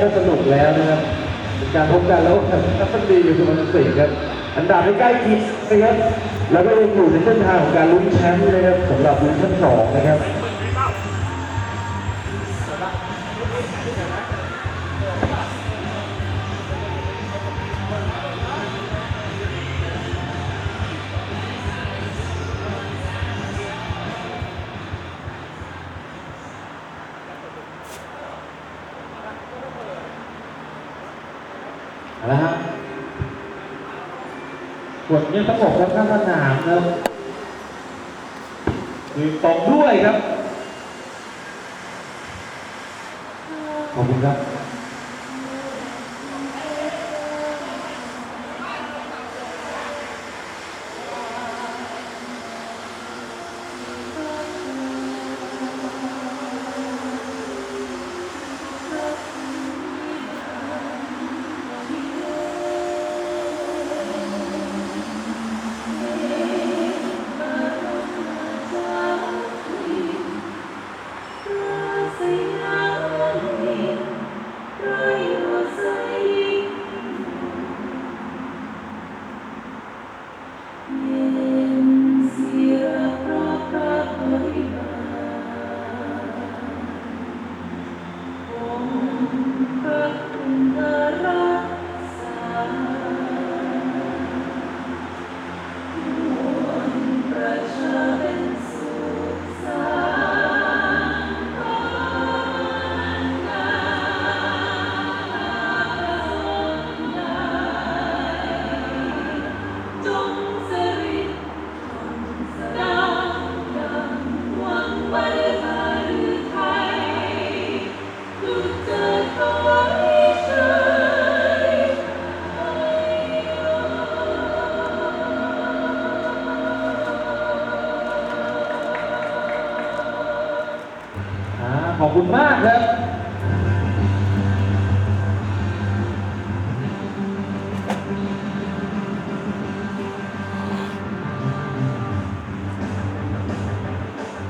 ก็สนุกแล้วนะครับเป็นการพบกันแล้วนักดีอยู่สุพรรณสิงห์ครับอันดับไม่ใกล้คิดนะครับแล้วก็ยังอยู่ในเส้นทางของการลุ้นแชมป์นะครับสำหรับลุ้นชั้นสองนะครับ กดยังสงบแล้วข้างสนามนะครับคือตรงด้วยครับ ขอบคุณครับ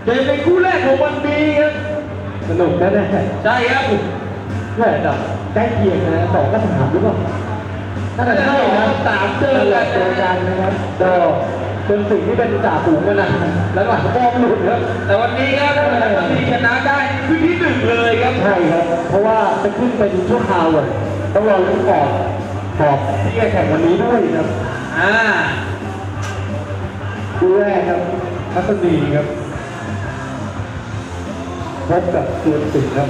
เกมเป็นคู่แรกของวันนี้ครับ สนุกแน่ๆใช่ครับแม่แต่ใกล้เคียงนะสองก็สามหรือเปล่าน่าจะใช่นะสามเจอกันเจอกันนะครับก็เป็นสิ่งที่เป็นจ่าฝูงกันนะแล้วหลังก็ไม่หลุดครับแต่วันนี้ครับถ้าเกิดว่ามีชนะได้คือที่หนึ่งเลยครับใช่ครับ เพราะว่าจะขึ้นเป็นชั่วคราวก่อนต้องรอลุ้นก่อนขอบที่จะแข่งวันนี้ด้วยครับอ่าคู่แรกครับทัศนีครับ พบกับส่วนสิงห์ครับ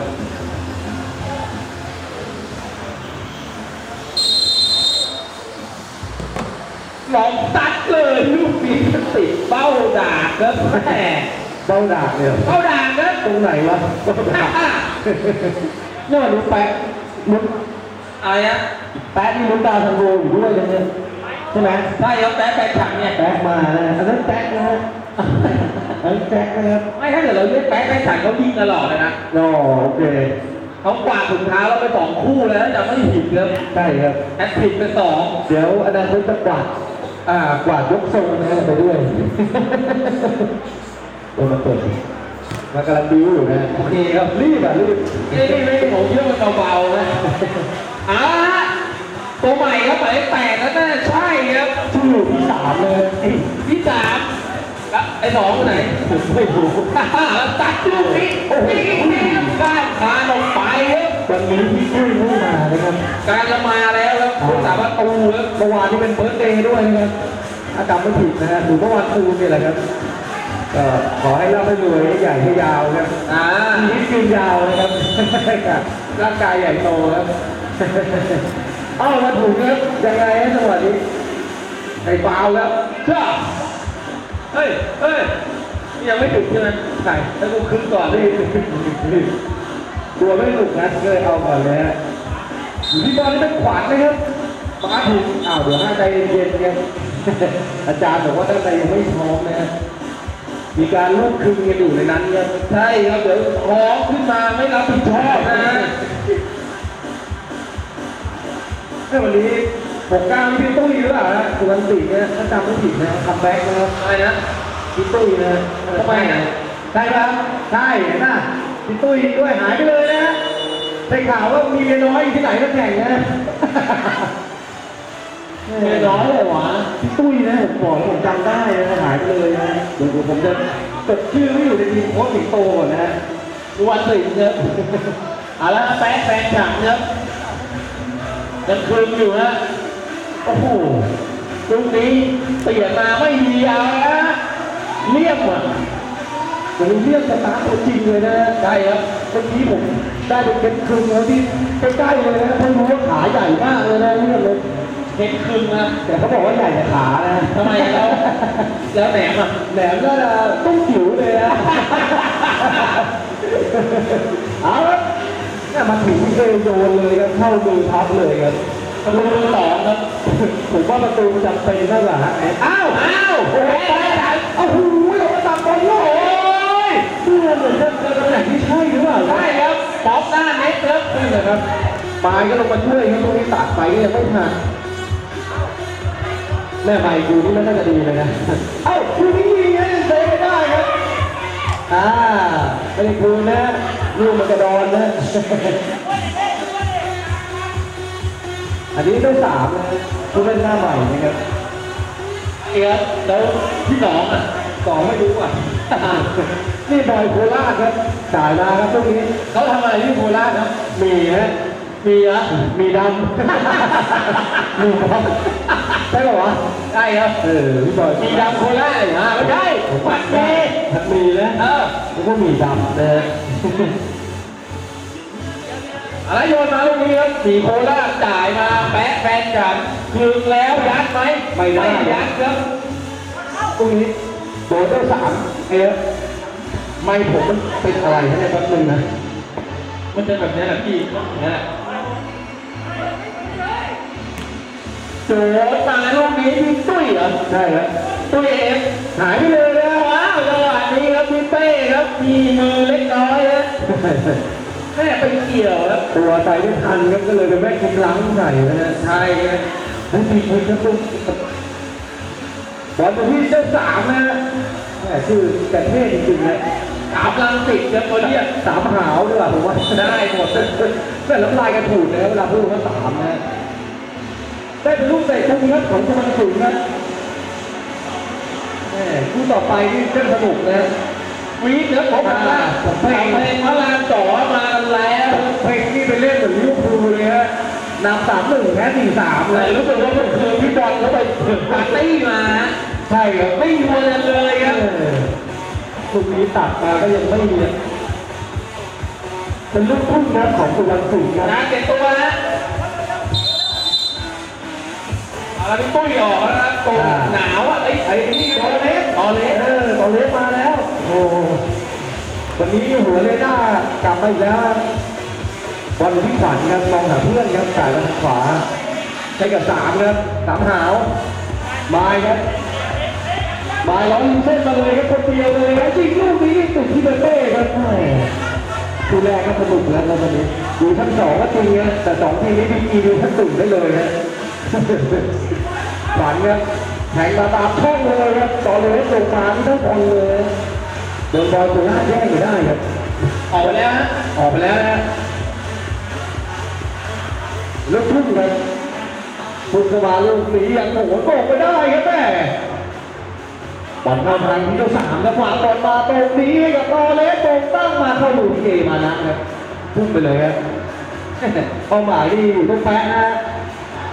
ลองตัดเลยลูกนี้ติดเบ้าดาบครับแหมเบ้าดาบเนี่ยเบ้าดาบครับตรงไหนวะเบ้าดาบเนี่ยลุ้นแปะลุ้นอะไรนะแปะนี่ลุ้นดาวทันโวอยู่ด้วยกันเนี่ยใช่ไหมใช่ครับแป๊ะแป๊ะฉังเนี่ยแป๊กมานะอันนั้นแป๊กนะฮะอันนั้น แป๊กนะครับไม่ถ้าเกิดเราเรียกแป๊ะแป๊ะฉังเขายิงตลอดเลยนะอ๋อโอเคเขากวาดถุงเท้าเราไปสองคู่แล้วจะไม่ผิดครับใช่ครับแอตทริกไปสองเดี๋ยวอนาคตจะกวาดอ่ากวาดยกทรงนะฮะไปด้วยตัวมาเปิดมากำลังดิวอยู่นะโอเคครับรีบอะรีบนี่นี่นี่ผมเชื่อมันเบาๆนะอ่าตัวใหม่ครับหมายเลขแปดแล้วน่าจะใช่ครับชื่ ไอ้สองคนไหนผมไม่รู้ตัดลูกนี้โอ้โหก้านขาลงไปครับวันนี้พี่กุ้ยไม่มานะครับ การละมาแล้วครับคุณสามารถตูครับเมื่อวานนี้เป็นเบิร์ธเดย์ด้วยนะครับอาจารย์ไม่ผิดนะฮะหรือเมื่อวานครูเนี่ยแหละครับก็ขอให้ร่ำให้รวยให้ใหญ่ให้ยาวครับอ่าชีวิตยืนยาวนะครับร่างกายใหญ่โตครับเอ้ามาถูกครับยังไงฮะจังหวะนี้ไอ้ฟาวครับเชื่อ เฮ้ย เฮ้ย ยังไม่ถึงใช่ไหมใช่แล้วกูขึ้นก่อนนี่ดินี่ตัวไม่หนุกนะก็เลยเอาก่อนเลยอยู่ที่บอลนี่เป็นขวานนะครับฟ้าผิดอ้าวเดี๋ยวห้าใจเย็นๆกันอาจารย์บอกว่าตั้งใจยังไม่พร้อมนะฮะมีการลูกคืนกันอยู่ในนั้นครับใช่ครับเดี๋ยวท้องขึ้นมาไม่รับผิดชอบนะถ้วันนี้ หกเก้านี่พี่ตุ้ยหรือเปล่าฮะสุวรรณสิงห์เนี่ยถ้าจำไม่ผิดนะคัมแบ็กนะครับอะไรนะพี่ตุ้ยนะทำไมอะใช่ครับใช่เห็นป่ะพี่ตุ้ยด้วยหายไปเลยนะฮะได้ข่าวว่ามีเมียน้อยอยู่ที่ไหนก็แข่งนะเมียน้อยเลยวะพี่ตุ้ยนะผมบอกแล้วผมจำได้นะหายไปเลยนะเดี๋ยวผมจะจดชื่อไม่อยู่ในทีมโค้ชสิงโตก่อนนะดูวันสิงห์เนี่ยเอาละแป๊ะแฟนฉันเนี่ยยังคลึงอยู่นะ โอ้โหลูกนี้เปลี่ยนมาไม่มีเอานะเรียบอะผมเรียกสตาร์ทตัวจริงเลยนะใช่ครับเมื่อกี้ผมได้เป็นเป็นครึ่งแล้วที่ใกล้ๆเลยนะเพราะรู้ว่าขาใหญ่มากเลยนะเรียกเลยเห็นคลึงนะแต่เขาบอกว่าใหญ่แต่ขานะทำไมอะแล้วแล้วแหนมอะแหลมก็ต้องจิ๋วเลยนะเอาละเนี่ยมาถึงเอโยนเลยครับเข้ามือพับเลยครับ ประตูสองครับ ผมว่าประตูมันจำเป็นนั่นแหละฮะอ้าว อ้าวโอ้โหไปไหนโอ้โหเรามาตัดบอลโอ้ยเพื่อนเหมือนจะจะตำแหน่งที่ใช่หรือเปล่าใช่ครับป๊อปหน้าเน็ตครับนี่นะครับปลายก็ลงมาช่วยครับตรงนี้ตัดไปก็ยังไม่ทันแม่ใบกูนี่มันน่าจะดีเลยนะ เอ้าคูนี่ยิงไงเซฟไม่ได้ครับ อ่าไม่ได้คูนะลูกมันกระดอนนะ อันนี้ได้สามนะผู้เล่นหน้าใหม่นะครับเอียบแล้วที่สองอะสองไม่รู้อะ นี่บอยโคราชครับจ่ายมาครับพวกนี้เขาทำอะไรที่โคราชครับมีฮะมีเหรอมีดำมีดำใช่ป่าวะใช่ครับเออพี่บอยมีดำโคราชเหรอไม่ใช่ปัดเมผัดหมีนะเออแล้วก็มีดำนะฮะ อะไรโยนมาลูกนี้ครับสีโคราชจ่ายมาแปะแฟนฉันคืนแล้วยัดไหมยัดครับพวกนี้โดนได้สามเอ๊ะไม่ผมมันเป็นอะไรนะเนี่ยแป๊บนึงนะมันจะแบบนี้แหละพี่นะโจดมาลูกนี้พี่ตุ้ยเหรอใช่ครับตุ้ยเอฟหายไปเลยนะว้าวจังหวะนี้ครับพี่เป้ครับมีมือเล็กน้อยนะ แม่ไปเกี่ยวครับตัวใส่ไม่ทันครับก็เลยเป็นแม่กินล้างใส่นะฮะใช่ครับทั้งทีมเลยครับตุ้บอลตัวที่เจ้าสามนะฮะแม่ชื่อแต่เท่จริงๆนะสามลังสิตครับเขาเรียกสามหาวด้วยว่ะผมว่าได้หมดแต่น้ำลายกันถูกนะเวลาพูดว่าสามนะได้เป็นลูกเตะทุ่งครับของสมันสูงนะแหมคู่ต่อไปนี่เส้นสนุกนะ วีดครับผมบอกว่าเพลงเพลงพระรามสองมาแล้วเพลงนี่ไปเล่นเหมือนลิเวอร์พูลเลยฮะนำสามหนึ่งแพ้สี่สามแต่เลยรู้สึกว่าเมื่อคืนพี่บอลเขาไปปาร์ตี้มาใช่ครับไม่มีวันเลยครับเออลูกนี้ตัดมาก็ยังไม่มีอะเป็นลูกทุ่งนะของสุวรรณสูงนะนะเก็บตัวนะเอาละพี่ปุ้ยออกแล้วนะตรงหนาวอะไอ้ไอ้ไอ้นี่นี่ตอเล็กตอเล็กเออตอเล็กมาแล้ว โอ้วันนี้หัวเลด้ากลับมาอีกแล้วบอลที่ขวัญครับมองหาเพื่อนครับจ่ายมาทางขวาใช้กับสามครับสามหาวมายครับมายร้อยยิงเส้นมาเลยครับคนเดียวเลยครับจริงลูกนี้ติดที่เบเป้ครับคู่แรกก็สนุกแล้วครับวันนี้อยู่ทั้งสองก็จริงนะแต่สองทีนี้ดีกีดูทั้งตุ่มได้เลยนะขวัญครับแข่งมาตามช่องเลยครับต่อเลยลงมาที่ทั้งบอลเลย โดนบอลตัวหน้าแย่งอยู่ได้ครับออกไปแล้วฮะออกไปแล้วนะลูกทุ่งครับพุ่งเข้ามาลูกนี้ยังโอ้โหโกงไปได้ครับแม่บอลเข้าทางที่เจ้าสามครับวางบอลมาตรงนี้กับตอเล็กตรงตั้งมาเข้าดูที่เอมานะครับพุ่งไปเลยครับเป้าหมายนี่ลูกแปะนะ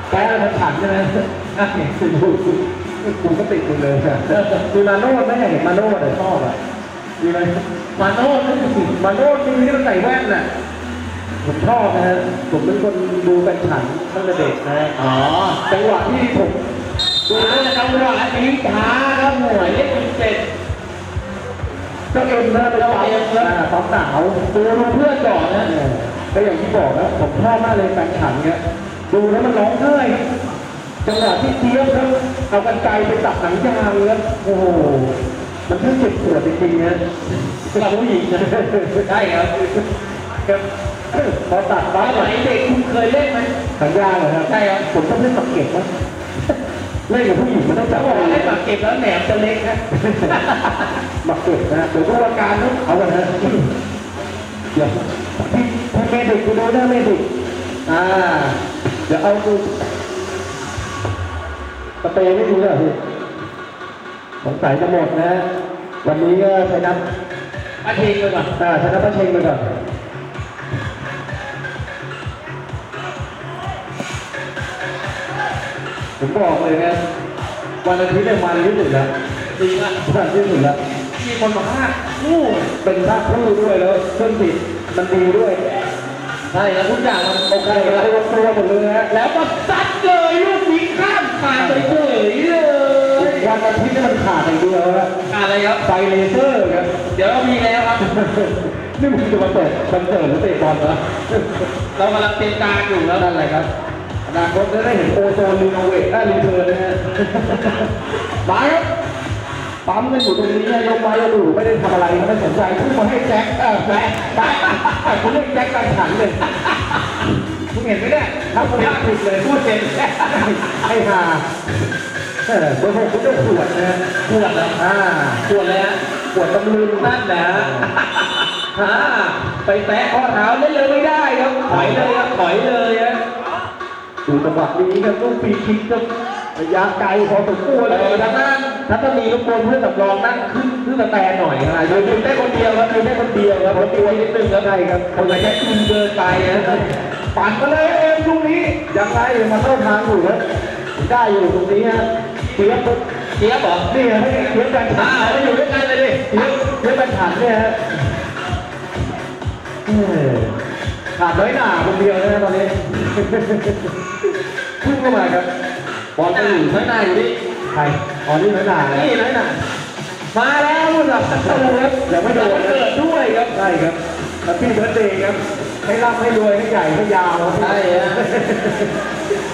แปะแล้วมันขันใช่ไหมอะเนี่ยคุณดูคุณก็ติดคุณเลยอะมีมาโนดไหมเห็นมาโนดแต่ชอบอะ มีไหมมาโน่นนี่สิมาโนดมีที่มันใส่แว่นน่ะผมชอบนะฮะผมเป็นคนดูแฟนฉันตั้งแต่เด็กนะฮะอ๋อจังหวะที่ผมดูนะจังหวะนี้ช้าครับหน่วยเลขเจ็ดเจ้าเอ็มนะไปปั๊มเจ้าเอ็มครับอ่าปั๊มหนาวดูดูเพื่อนก่อนนะเนี่ยก็อย่างที่บอกนะผมชอบมากเลยแฟนฉันเนี่ยดูแล้วมันร้องไห้ครับจังหวะที่เจี๊ยบครับเอากันไกลไปตัดหนังยางเลยครับโอ้โห มันช่างเจ็บปวดจริงๆนะสำหรับผู้หญิงนะใช่ครับครับพอตัดสปั๊บมัยเด็กคุณเคยเล่นไหมสัญญาเหรอครับใช่ครับผมต้องเล่นปักเก็บนะเล่นกับผู้หญิงมันต้องจับเขาบอกว่าให้ปากเก็บแล้วแหนมจะเล็กนะปักเก็บนะเดี๋ยวดูอาการนะเอากันนะเดี๋ยวพี่พี่เมดิกกูดูหน้าเมดิกอ่าเดี๋ยวเอาดูสเปรย์ไม่ดูเลยเหรอพี่ สงสัยจะหมดนะ วันนี้ก็ใช้น้ำอาทิตย์เลยก่อนอ่าใช้น้ำปลาเชงไปก่อนผมบอกเลยนะวันอาทิตย์เนี่ยมันที่สุดแล้วจริงอะมันที่สุดแล้วมีคนมาฆ่าคู่เป็นภาคคู่ด้วยแล้วเครื่องติดมันดีด้วยใช่แล้วทุกอย่างมันโอโอเคเคแล้แล้ววตัวหมดเลยฮะแล้วก็ซัดเลยลูกนี้ข้ามขาดเลยเฉยเลย วันอาทิตย์นี่มันขาดอย่างเดียวฮะอะไรครับไฟเลเซอร์ครับ เดี๋ยวเรามีแล้วครับ นี่มึงจะมาเปิดคอนเสิร์ตหรือเตะบอลเหรอเรากำลังเตรียมการอยู่แล้วนั่นแหละครับอนาคตจะได้เห็นโอโซนรีโนเวทได้รีเทิร์นนะฮะมาครับปั๊มกันอยู่ตรงนี้นะยกไม้ยกมือไม่ได้ทำอะไรไม่สนใจพุ่งมาให้แจ็คเออแจ็คแจ็คคุณเรียกแจ็คการขันเลยคุณเห็นไหมเนี่ยทำคนยากผิดเลยพูดเห็นไอ้ห่า เออเบอร์หกคุณต้องขวดนะฮะขวดแล้วอ่าขวดเลยฮะขวดตำลึงนั่นแหละฮ่าไปแตะข้อเท้าเล่นเลยไม่ได้ครับถอยเลยครับถอยเลยฮะดูจังหวะนี้ครับลูกปีคิกก็ระยะไกลพอสมควรเอเลยอทางด้านถ้าจะมีลูกบอลเพื่อนสำรองนั่งขึ้นขึ้นสแตนหน่อยนะยืนยืนได้คนเดียวครับยืนได้คนเดียวครับผมตัวนิดนึงครับใช่ครับคนละแค่คืนเดินไปนะปั่นมาเลยเอ็มลูกนี้ยังไงมาเข้าทางอยู่ครับ ได้อยู่ตรงนี้ฮะเสียบปุ๊บเจี๊ยบเหรอนี่ฮะให้เสียบแบนอ่าฉันมาอยู่ด้วยกันเลยดิเสียบเสียบแบนฉันเนี่ยฮะเออขาดน้อยหนาคนเดียวนะตอนนี้พุ่งเข้ามาครับบอลไปอยู่ข้างในอยู่ดิใครอ๋อนี่น้อยหนานะนี่น้อยหน่ามาแล้วคุณแบบประตูครับยังไม่โดนเกิดด้วยครับใช่ครับแฮปปี้เบิร์ดเดย์ครับให้ร่ำให้รวยให้ใหญ่ให้ยาวครับใช่ฮะ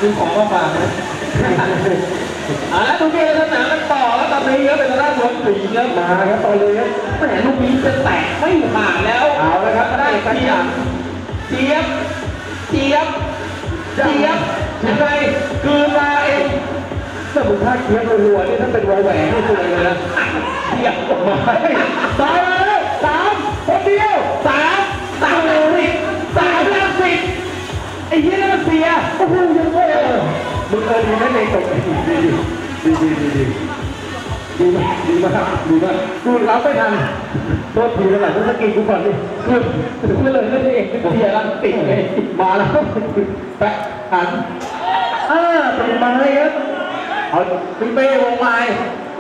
มีของมาฝากนะ อ่าแล้วทุกเกมสนามกันต่อแล้วตอนนี้ครับเป็นทางด้านบอลสีครับมาครับตอนเลยครับแหมลูกนี้จะแตกไม่ผ่านแล้วเอาแล้วครับได้เจี๊ยบเจี๊ยบเจี๊ยบเจี๊ยบยังไงคืนมาเองถ้ามึงพลาดเคียบรัวๆนี่ถ้าเป็นวอลแหวนนี่สวยเลยนะเจี๊ยบออกมาตายแล้วสามคนเดียวสามสามสิบสามแล้วสิบไอ้เหี้ยนั่นมันเสียโอ้โหยังไงเออ มึงเออดีนะในตกดีดีดีดีดีดีดีมากดีมากดีมากกูรับไม่ทันโทษทีแล้วหลังต้องสกินกูก่อนดิคือกูเลยเล่นเองเสียรังติดไงมาแล้วแปะหันอ่าเป็นไม้ครับเอาเป็นเป้วงไม้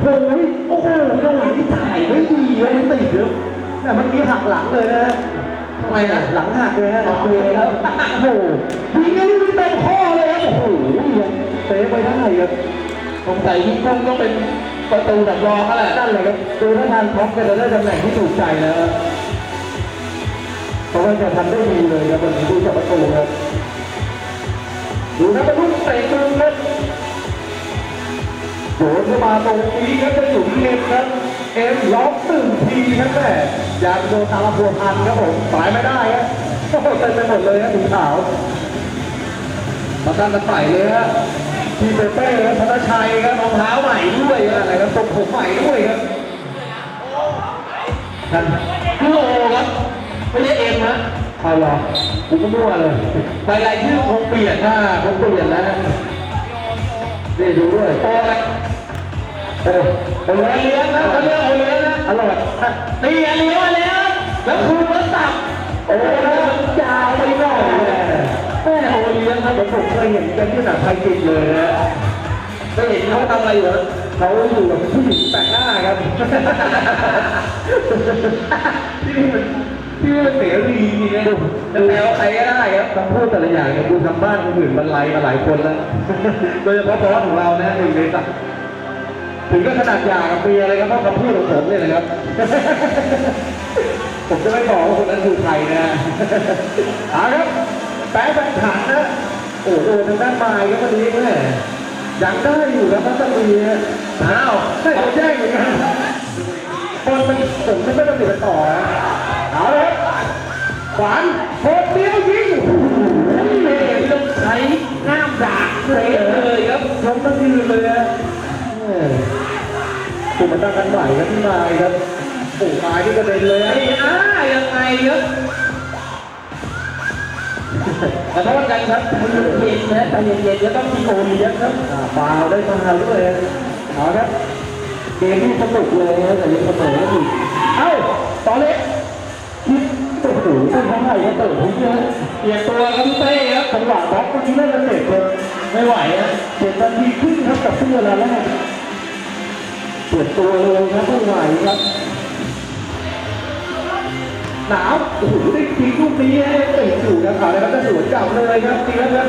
โอ้ยโอ้โหจังหวะที่ถ่ายไม่ดีเลยติดเยอะแต่เมื่อกี้หักหลังเลยนะ ทำไมนะหลังหักเลยฮะหลังเลยครับโอ้โหยิงไอ้นี่เต็มข้อเลยครับโอ้โหเตะไปทั้งไหนครับสงสัยพี่กุ้งต้องเป็นประตูดับรองแล้วแหละนั่นเลยครับดูท่าทางท็อปกันจะได้ตำแหน่งที่ถูกใจแล้วเพราะว่าจะทำได้ดีเลยครับวันนี้ดูจากประตูครับดูนะประตูเตะมุมครับโดนเข้ามาตรงนี้ครับจะอยู่ที่เอ็มครับ เอ็มล็อกตึงทีครับแม่อยากโดนตามมาพัวพันครับผมสายไม่ได้ครับโอ้โหเต็มไปหมดเลยครับถุงขาวมาตั้งกันใส่เลยฮะทีเปเป้ครับธนชัยครับรองเท้าใหม่ด้วยอะไรครับทรงผมใหม่ด้วยครับนั่นคือโอครับไม่ใช่เอ็มฮะเอาหรอผมก็มั่วเลยใบลายชื่อคงเปลี่ยนอ่าผมเปลี่ยนแล้วนี่ดูด้วยโอครั โอ้โอ้โอเลี้ยงนะเขาเรียกโอเลี้ยงนะอร่อยตีอันเลี้ยงมาแล้ว แล้วคืนแล้วสับโอ้ยาวไปหน่อยแม่โอเลี้ยงครับผมเคยเห็นกันที่หนังไทยจิตเลยนะไม่เห็นเขาทำอะไรอยู่นะเขาอยู่กับผู้หญิงแปลกหน้าครับที่นี่มันที่มันเสรีจริงนะจะแปลว่าใครก็ได้ครับคำพูดแต่ละอย่างเนี่ยกูทำบ้านคนอื่นบรรลัยมาหลายคนแล้ว โดยเฉพาะบอสของเรานะหนึ่งในสัก ถึงก็ขนาดหย่ากับเมียเลยครับเพราะคำพูดของผมเนี่ยนะครับ ผมจะไม่บอกว่าคนนั้นคือใครนะเอาครับแป๊ะแบงขันนะโอ้โหทางด้านไม้ก็วันนี้แม่ยังได้อยู่ครับพัตมีฮะอ้าวให้ผมแจ้งเหมือนกันบอลมันผมไม่ต้องติดต่อนะเอาเลยครับขวานโคตรเดียวยิงโอ้โหเฮ้ยต้องใช้น้ำดากเสียเลยครับล้มตั้งยืนเลย นะเออผมมาตั้งกันใหม่ครับที่ไม้ครับโอ้ไม้ที่กระเด็นเลยไอ้ฮะอ้ายังไงครับขอโทษกันครับมือผิดนะใจเย็นๆแล้วต้องมีโอเลี้ยงครับอ่าฟาวได้มาด้วยเอาครับเกมที่สนุกเลยนะแต่ยังเสมออีกเอ้าต่อเล็กคิดโอ้โหเป็นของใครก็เตะทุกเยอะเปลี่ยนตัวครับพี่เต้ครับจังหวะบล็อกเมื่อกี้น่าจะเจ็บเลยไม่ไหวนะเจ็ด นาทีครึ่งครับกับเสื้อละแรกเปลี่ยนตัวเลยครับไม่ไหวครับ หนาวโอ้โหได้ทีลูกนี้ให้เตะอยู่นะขาเลยครับจะสวนกลับเลยครับจริงแล้วครับ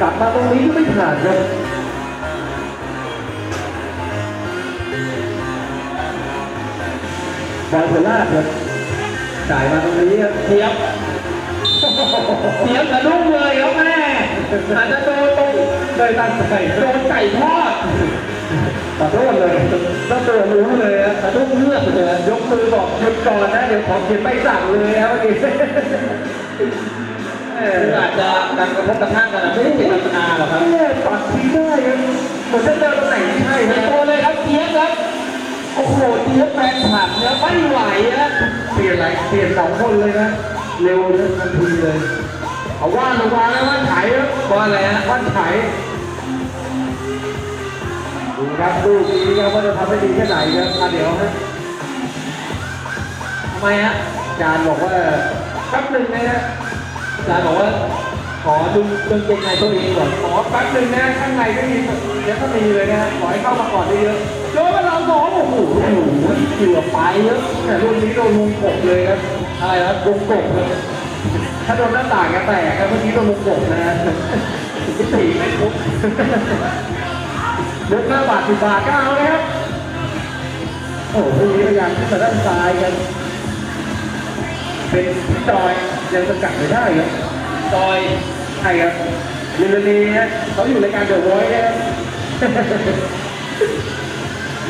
กลับมาตรงนี้ก็ไม่ผ่านครับบอลเทล่าครับจ่ายมาตรงนี้ครับเทียบ เทียบกระดุ้งเลยครับแม่อาจจะโดนตรงเลยตั้งใจโดนไก่ทอดขอโทษเลยต้องตัวรู้เลยนะดุ้งเลือดเลยยกมือบอกหยุดก่อนนะเดี๋ยวขอเขียนใบสั่งเลยนะเมื่อกี้เออคืออาจจะดังกระทบกระทั่งกันนะไม่ได้เจตนาหรอกครับเนี่ยปัดทีได้ครับเหมือนจะเดินตำแหน่งที่ใช่เปลี่ยนตัวเลยครับเทียบครับโอ้โหเทียบแฟนคลับเนี่ยไม่ไหวนะเปลี่ยนไหนเปลี่ยนสองคนเลยนะ เร็วเลยทันทีเลยเอาว่านลงมาแล้วว่านไถครับว่าอะไรฮะว่านไถดูครับลูกนี้ครับว่าจะทำได้ดีแค่ไหนครับอะเดี๋ยวฮะทำไมฮะอาจารย์บอกว่าแป๊บหนึ่งนะฮะอาจารย์บอกว่าขอดูกางเกงในตัวเองก่อนขอแป๊บหนึ่งนะข้างในก็มีเดี๋ยวก็มีเลยนะขอให้เข้ามาก่อนได้เยอะโดนมาเราสองโอ้โหเกือบไปเยอะแต่รุ่นนี้โดนมุงกบเลยครับ อะไรครับวงกบเลยถ้าโดนหน้าต่างก็แตกครับเมื่อกี้โดนมุงกบนะฮะคิดตีไม่ครบยกห้าบาทสิบบาทก็เอาเลยครับ โอ้โหพวกนี้พยายามขึ้นมาด้านซ้ายกัน เป็นพี่จอยยังสกัดไม่ได้ครับจอยใช่ครับลิลลีฮะเขาอยู่รายการเดอะวอยซ์นะครับ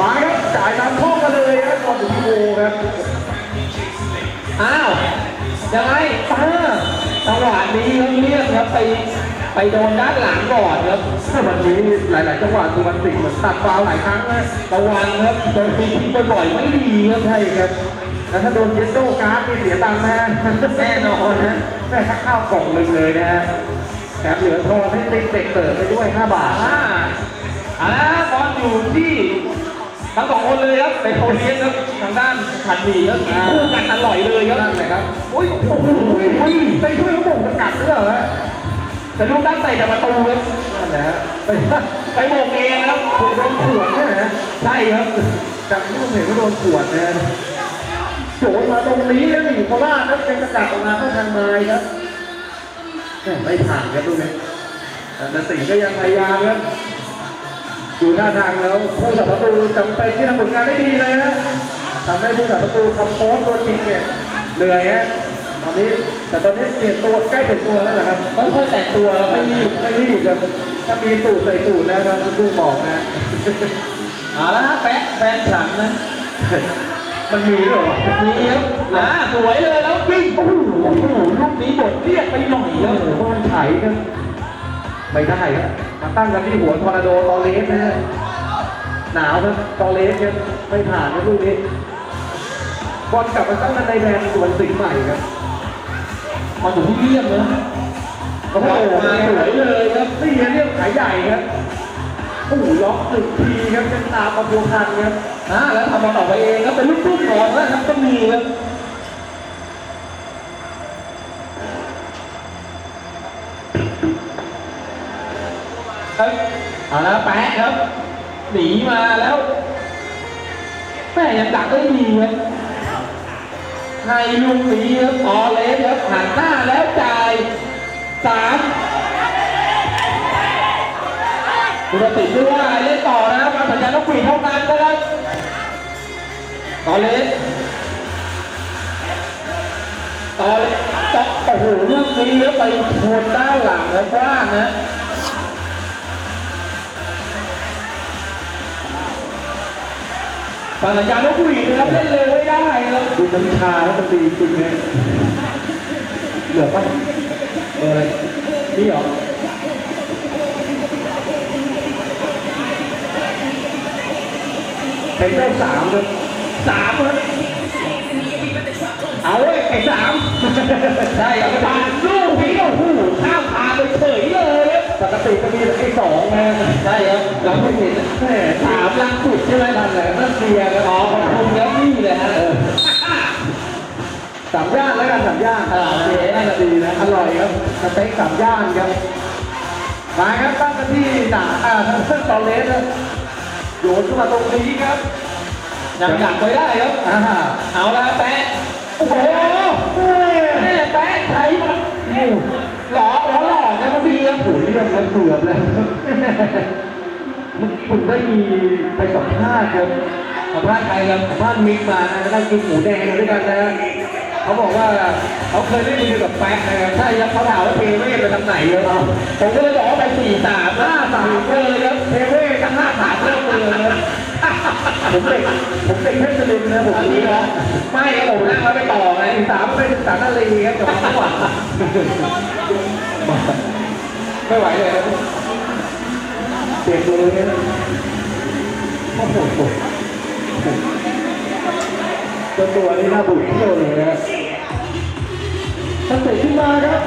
มาครับจ่ายตามข้อมาเลยครับก่อนถึงโมครับ อ้าวยังไงป้าจังหวะนี้ครับเรียกครับไปไปโดนด้านหลังก่อนครับถ้าวันนี้หลาย ๆ จังหวะสุวรรณสิงห์เหมือนตัดฟาวล์หลายครั้งนะระวังครับโดนฟรีคิกบ่อยๆไม่ดีครับใช่ครับแล้วถ้าโดนเยสโต้การ์ดนี่เสียตังค์นะแน่นอนนะแม่ค่าข้าวกล่องหนึ่งเลยนะฮะแถมเหลือทอนให้ติ๊กเด็กเติร์ไปด้วย 5 บาทอ่าเอาละครับบอลอยู่ที่ ทั้งสองคนเลยครับเป็นโคเลียนครับทางด้านขันหมีครับกินคู่กันอร่อยเลยครับนั่นแหละครับอุ้ยโอ้โหไปช่วยเขาบ่งสกัดด้วยเหรอฮะแต่ลูกตั้งใส่แต่ประตูครับนั่นแหละฮะไปไปโบกเองครับถูกโดนขวดเนี่ยนะใช่ครับจากที่ผมเห็นว่าโดนขวดนะโจนมาตรงนี้แล้วนี่โคราชนั่นเป็นสกัดออกมาเข้าทางไม้ครับแม่ไม่ผ่านครับตรงนี้แต่นสิงห์ก็ยังพยายามครับ ดูท่าทางแล้วผู้สับประตูจำเป็นที่ทำผลงานได้ดีเลยนะทำให้ผู้สับประตูคำโพสตัวจริงเนี่ยเหนื่อยฮะตอนนี้แต่ตอนนี้เปลี่ยนตัวใกล้เปลี่ยนตัวแล้วนะครับค่อยๆแต่งตัวครับไม่ไม่รีรีบบไม่รีบครับถ้ามีสูตรใส่สูตรนะครับคุณดูบอกนะเอาละฮะแปะแฟนฉันนะมันมีด้วยเหรอนี่ครับอ่าสวยเลยแล้ววิ่งโอ้โหโอ้โหลูกนี้บดเรียกไปหน่อยคเยรัอะบเลยบ้านไถครับไม่ได้ครับมา ตั้งกันที่หัวทอร์นาโดตอเลสนะฮะหนาวครับตอเลสครับไม่ผ่านครับลูกนี้บอลกลับมาตั้งกันในแดนสวนสิงห์ใหม่ครับมาถึงที่เรียบเลยโอ้โหมาสวยเลยครับนี่เรียกขายใหญ่ครับโอ้โหล็อกหนึ่งทีครับเป็นตามมาพัวพันครับอ่าแล้วทำบอลออกไปเองครับเป็นลูกทุ่งก่อนแล้วครับก็มีครับ ครับเอาละแปะครับหนีมาแล้วแม่ยังดักได้ดีครับให้ลูกนี้ครับออเลสครับหันหน้าแล้วจ่ายสามคุณติดด้วยว่าเล่นต่อนะครับการสัญญาต้องปีเท่านั้นนะครับออเลสออเลสต่อโอ้โหลูกนี้แล้วไปชนด้านหลังแล้วพลาดนะ ปานสัญญาณนกหวีดนะครับเล่นเร็วไม่ได้ครับดูน้ำชาแล้วมันดีจริงเลยเหลือป่ะเอออะไรนี่เหรอเป็นเจ้าสามเลยสามครับเอาเอาเว้ยไอ้สามใช่ครับผ่านลูกนี้โอ้โหข้ามทางไปเฉยเลยครับ ปกติก็มีไอ้สองนะใช่ครับเราไม่เห็นแม่สามลังสุดใช่ไหมนั่นแหละนั่นเสียครับอ๋อขอบคุณครับนี่เลยฮะสามย่านแล้วกันสามย่านอ่าโอเคน่าจะดีนะอร่อยครับสเต็กสามย่านครับมาครับตั้งกันที่หนาอ่าทางเส้นตอเลสนะโยนขึ้นมาตรงนี้ครับยังดักไว้ได้ครับอ่าเอาละแปะโอ้โหแม่แม่แปะไทยมัน หล่อหล่อหล่อนะมันดีครับโอ้ยเรียกกันเกือบเลยมึงคุณได้มีไปสัมภาษณ์ครับสัมภาษณ์ใครครับสัมภาษณ์มิกมานะแล้วก็กินหมูแดงด้วยกันนะเขาบอกว่าเขาเคยได้ยินกับแป๊กนะครับใช่ครับเขาถามว่าเทเวศไปทางไหนเลยครับผมก็เลยบอกว่าไปสี่สามห้าสามเลยครับเทเว่กันห้าสามเริ่มเลยนะผมเด็กผมเด็กเพชรบุรีนะผมนี่นะไม่ครับผมนั่งแล้วไปต่อไงสี่สามเป็นสามนาลีครับกับมาหวาน ไม่ไหวเลยครับเปลี่ยนเลยนะโอ้โหตัวตัวนี้น่าบุกเที่ยวเลยนะตั้งแต่ขึ้นมาครับ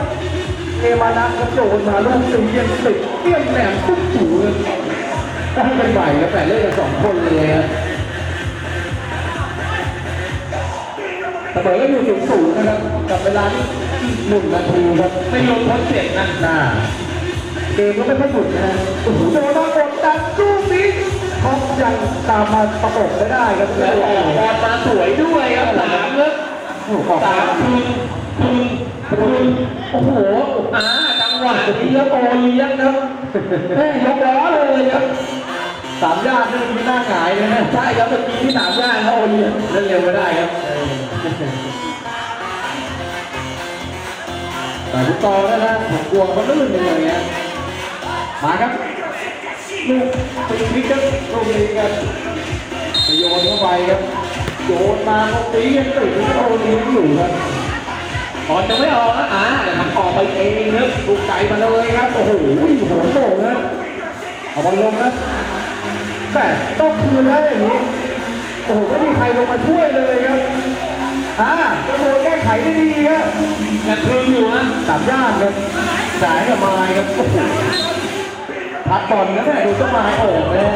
เอมานักครับโยนมาลูกตียังติดเตี้ยมแหลมตุ๊บถูเลยได้กันใหม่ครับแต่เล่นกันสองคนเลยครั เปิดก็อยู่สูงสูงนะครับ กับเวลาที่หนึ่งนาทีครับไม่ลงทดเสร็จนะหน้าเกมก็ไม่ค่อยหยุดนะฮะโอ้โหโดนมากดดันสู้นี้ท็อปยังตามมาประกบไม่ได้ครับแล้วออกบอลมาสวยด้วยครับสามครับโอ้โหออกสามคืนคืนคืนโอ้โหอ่าจังหวะนี้ครับโอเลี้ยงครับแม่ยกล้อเลยครับสามญาตินี่มีหน้าหงายเลยนะใช่ครับเมื่อกี้ที่สามย่านเขาโอเลี้ยงเล่นเร็วไม่ได้ครับ แต่ฟุตซอลนะนะผมกลัวมันลื่นไปเลยเงี้ยมาครับลูกตีพลิกครับลูกนี้ครับไปโยนเข้าไปครับโยนมาเขาตีกันติดที่โอเลี้ยงอยู่ครับบอลจะไม่ออกนะอ่าแต่ทำออกไปเองครับลูกไก่มาเลยครับโอ้โหโหนโด่งนะเอาบอลลงนะแต่ต้องคืนแล้วอย่างนี้โอ้โหไม่มีใครลงมาช่วยเลยครับ อ่ากระโดดแก้ไขได้ดีครับยังคืนอยู่นะสามย่านครับสายกับไม้ครับโอ้โหพัดบอลนะเนี่ยดูต้นไม้โอ่งเลย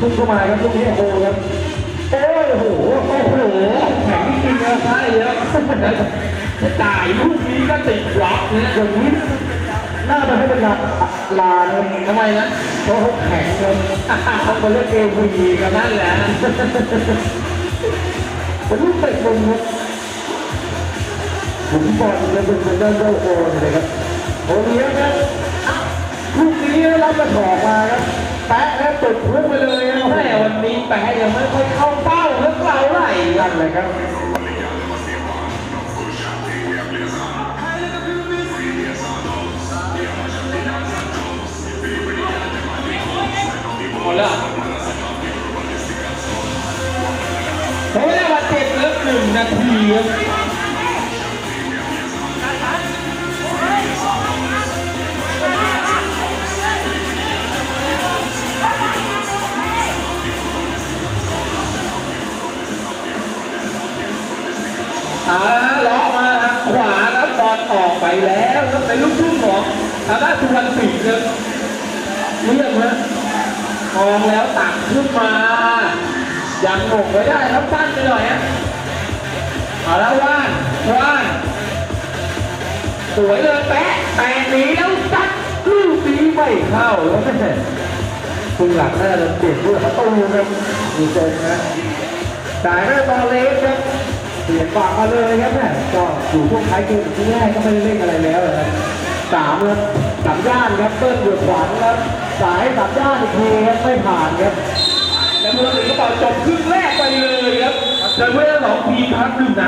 ทุ่งต้นไม้ครับลูกนี้โอ้โหครับโอ้ยโอ้โหโอ้โหแข็งจริงๆนะใช่ครับจ่ายลูกนี้ก็ติดบล็อกเนี่ยอย่างนี้น่าจะให้เป็นลาลาเลยทำไมนะเพราะเขาแข็งเลยเขาไปเล่นเอวีกันนั่นแหละเป็น ลูกเตะบอลครับผมบอลเลยเป็นเป็นเล่นเล่นโอนเลยครับโอเลี้ยงครับลูกนี้รับกระถอกมาครับแปะแล้วติดพุ่งไปเลยครับแม่วันนี้แปะยังไม่ค่อยเข้าเป้าแล้วเราไหลนั่นเลยครับหมดแล้วผ หนึ่งนาทีครับอ่าล้อมาทางขวาแล้วบอลออกไปแล้วแล้วเป็นลูกทุ่งของทางด้านสุพรรณสิงห์ครับเรียกนะมองแล้วตักขึ้นมา ยังหมกไว้ได้ครับสั้นไปหน่อยฮะ เอาแล้วว่านว่านสวยเลยแปะแปะหนีแล้วซัดลูกนี้ไม่เข้าแล้วแม่คุณหลังน่าจะเปลี่ยนผู้ประตูครับมีตรงนะจ่ายให้บอลเล็กครับเปลี่ยนฝั่งมาเลยครับแม่ก็อยู่ช่วงท้ายเกมที่แรกก็ไม่ได้เล่นอะไรแล้วนะครับสามครับสามย่านครับเปิ้ลเดือดขวางครับสายสามย่านอีกทีครับไม่ผ่านครับแล้วเมื่อถึงก็เป่าจบครึ่งแรกไปเลยครับแต่เมื่อสองทีมพักหนึ่งนะ